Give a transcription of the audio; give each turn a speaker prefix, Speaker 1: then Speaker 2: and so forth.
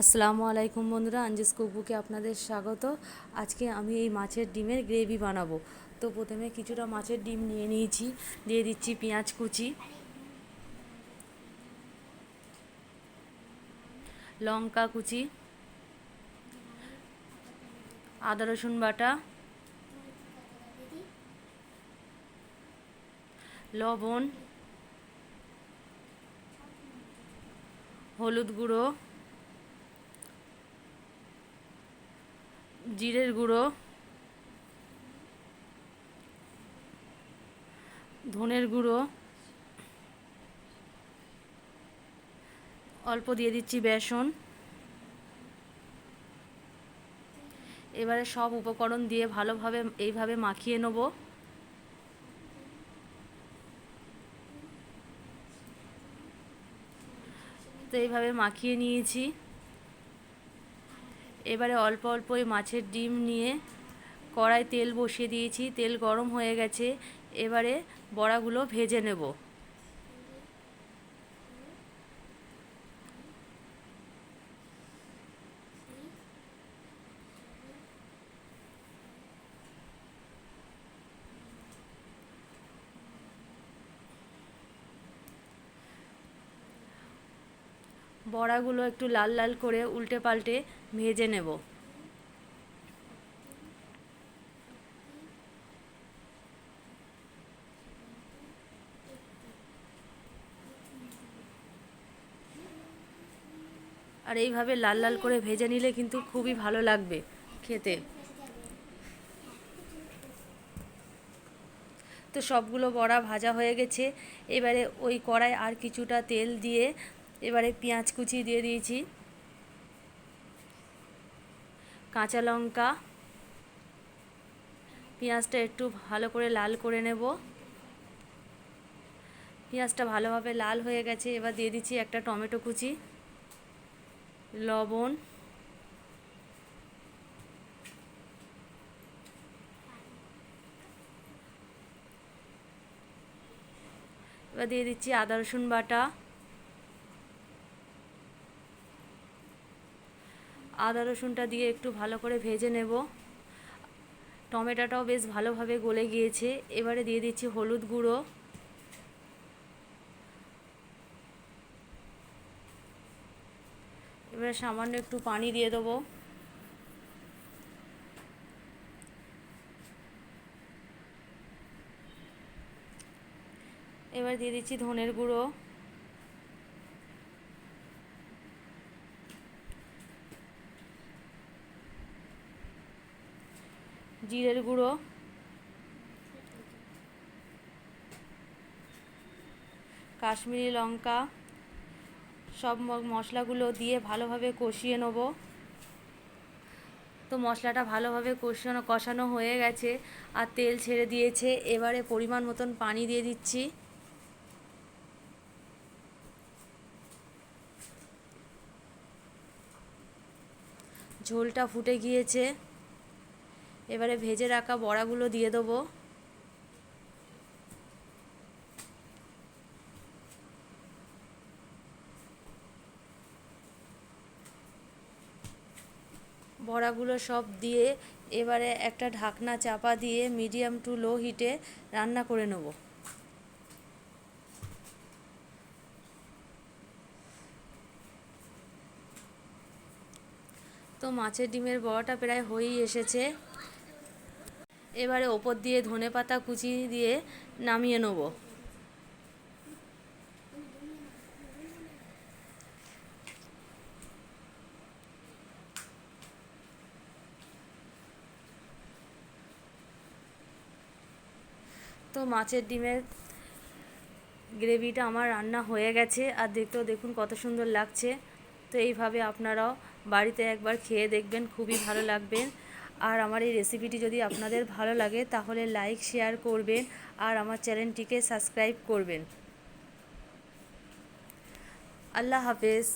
Speaker 1: আসসালামু আলাইকুম বন্ধুরা, আঞ্জিস কুকবুকে আপনাদের স্বাগত। আজকে আমি এই মাছের ডিমের গ্রেভি বানাবো। তো প্রথমে কিছুটা মাছের ডিম নিয়ে নিয়েছি, দিয়ে দিচ্ছি পেঁয়াজ কুচি, লঙ্কা কুচি, আদা রসুন বাটা, লবণ, হলুদ গুঁড়ো জিরের গুঁড়ো, ধনের গুঁড়ো, অল্প দিয়ে দিচ্ছি বেসন। এবারে সব উপকরণ দিয়ে ভালোভাবে এইভাবে মাখিয়ে নেব। তো এইভাবে মাখিয়ে নিয়েছি। এবারে অল্প অল্প ওই মাছের ডিম নিয়ে কড়াই তেল বসিয়ে দিয়েছি, তেল গরম হয়ে গেছে, এবারে বড়াগুলো ভেজে নেব। বড়াগুলো একটু লাল লাল করে উল্টে পাল্টে ভেজে নেব। আর এইভাবে লাল লাল করে ভেজে নিলে কিন্তু খুবই ভালো লাগবে খেতে। তো সবগুলো বড়া ভাজা হয়ে গেছে। এবারে ওই কড়াই আর কিছুটা তেল দিয়ে এবারে পেঁয়াজ কুচি দিয়ে দিয়েছি। কাঁচা লঙ্কা। পেঁয়াজটা একটু ভালো করে লাল করে নেব। পেঁয়াজটা ভালোভাবে লাল হয়ে গেছে, এবার দিয়ে দিচ্ছি একটা টমেটো কুচি, লবণ। এবার দিয়ে দিচ্ছি আদা রসুন বাটা। আদা রসুনটা দিয়ে একটু ভালো করে ভেজে নেব। টমেটোটাও বেশ ভালোভাবে গলে গিয়েছে। এবারে দিয়ে দিচ্ছি হলুদ গুঁড়ো। এবারে সামান্য একটু পানি দিয়ে দেবো। এবার দিয়ে দিচ্ছি ধনের গুঁড়ো। জিরের গুঁড়ো। কাশ্মীরি লঙ্কা। সব মশলাগুলো দিয়ে ভালোভাবে কষিয়ে নেব। তো মশলাটা ভালোভাবে কষানো কষানো হয়ে গেছে আর তেল ছেড়ে দিয়েছে। এবারে পরিমাণ মতন পানি দিয়ে দিচ্ছি। ঝোলটা ফুটে গিয়েছে। এবারে ভেজে রাখা বড়াগুলো দিয়ে দেবো। বড়াগুলো সব দিয়ে এবারে একটা ঢাকনা চাপা দিয়ে মিডিয়াম টু লো হিটে রান্না করে নেব। তো মাছের ডিমের বড়াটা প্রায় হয়েই এসেছে। এবারে ওপর দিয়ে ধনে পাতা কুচি দিয়ে নামিয়ে নেব। তো মাছের ডিমের গ্রেভিটা আমার রান্না হয়ে গেছে, আর দেখতেও দেখুন কত সুন্দর লাগছে। তো এইভাবে আপনারাও বাড়িতে একবার খেয়ে দেখবেন, খুবই ভালো লাগবে। আর আমার এই রেসিপিটি যদি আপনাদের ভালো লাগে, তাহলে লাইক শেয়ার করবেন আর আমার চ্যানেলটিকে সাবস্ক্রাইব করবেন। আল্লাহ হাফেজ।